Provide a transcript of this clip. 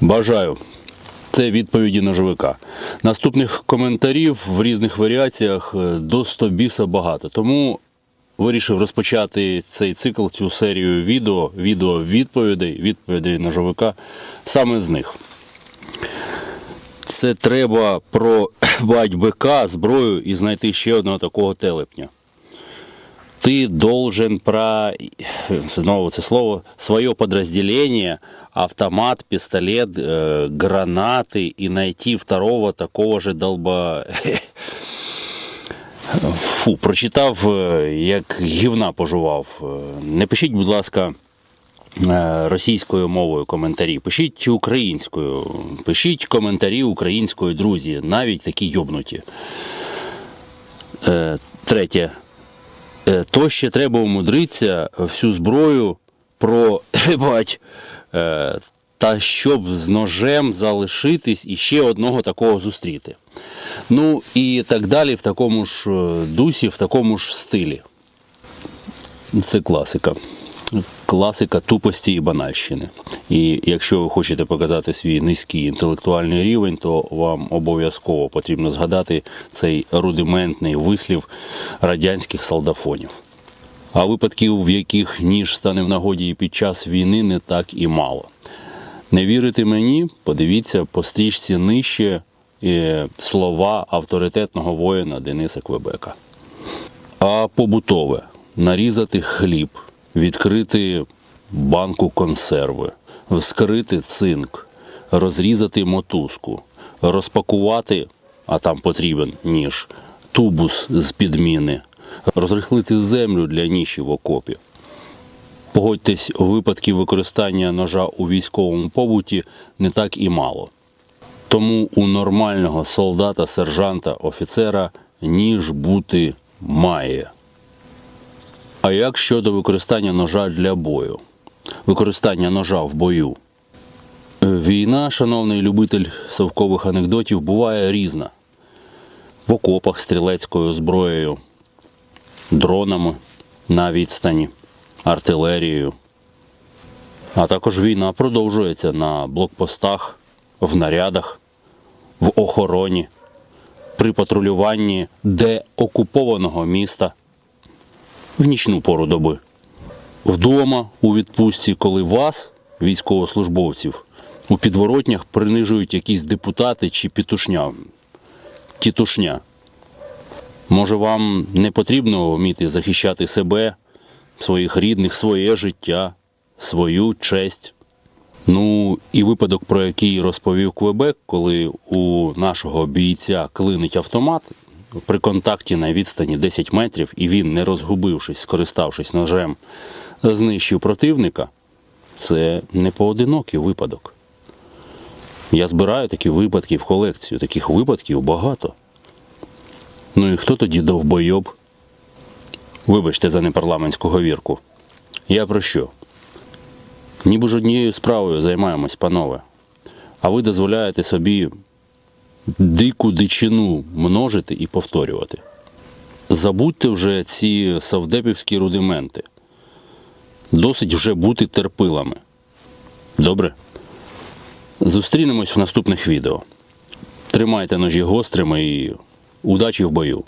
Бажаю. Це відповіді на ножовика. Наступних коментарів в різних варіаціях е, до 100 біса багато. Тому вирішив розпочати цей цикл, цю серію відео, відео відповідей, відповідей ножовика саме з них. Це треба про БК, зброю і знайти ще одного такого телепня Ты должен про, снова це слово, свое подразделение, автомат, пистолет, э, гранаты и найти второго такого же долба... Фу, прочитав, е, як гівна пожував. Е, Не пишіть, будь ласка, е, російською мовою коментарі. Пишіть українською. Пишіть коментарі українською, друзі, навіть такі йобнуті. Е, Третє. Е, То ще треба умудритися всю зброю проебать, е, та щоб з ножем залишитись і ще одного такого зустріти. Ну і так далі, в такому ж е, дусі, в такому ж стилі. Це класика. Класика тупості і банальщини. І якщо ви хочете показати свій низький інтелектуальний рівень, то вам обов'язково потрібно згадати цей рудиментний вислів радянських солдафонів. А випадків, в яких ніж стане в нагоді і під час війни, не так і мало. Не вірите мені? Подивіться по стрічці нижче е, слова авторитетного воїна Дениса Квебека. А побутове нарізати хліб, відкрити банку консерви, вскрити цинк, розрізати мотузку, розпакувати, а там потрібен ніж, тубус з підміни, розрихлити землю для ніші в окопі. Погодьтесь, випадків використання ножа у військовому побуті не так і мало. Тому у нормального солдата, сержанта, офіцера ніж бути має. А як щодо використання ножа для бою? Використання ножа в бою. Е, Війна, шановний любитель совкових анекдотів, буває різна. В окопах стрілецькою зброєю, дронами на відстані, артилерією. А також війна продовжується на блокпостах, в нарядах, в охороні, при патрулюванні деокупованого міста в нічну пору доби. Вдома у відпустці, коли вас, військовослужбовців, у підворотнях принижують якісь депутати чи пітушня. Тітушня. Може, вам не потрібно вміти захищати себе, своїх рідних, своє життя, свою честь. Ну, і випадок, про який розповів Квебек, коли у нашого бійця клинить автомат при контакті на відстані 10 метрів, і він, не розгубившись, скориставшись ножем, знищив противника, це не поодинокий випадок. Я збираю такі випадки в колекцію, таких випадків багато. Ну і хто тоді довбойоб? Вибачте за непарламентську говірку. Я про що? Ніби ж однією справою займаємось, панове. А ви дозволяєте собі дику дичину множити і повторювати. Забудьте вже ці савдепівські рудименти. Досить вже бути терпилами. Добре? Зустрінемось в наступних відео. Тримайте ножі гострими і удачі в бою!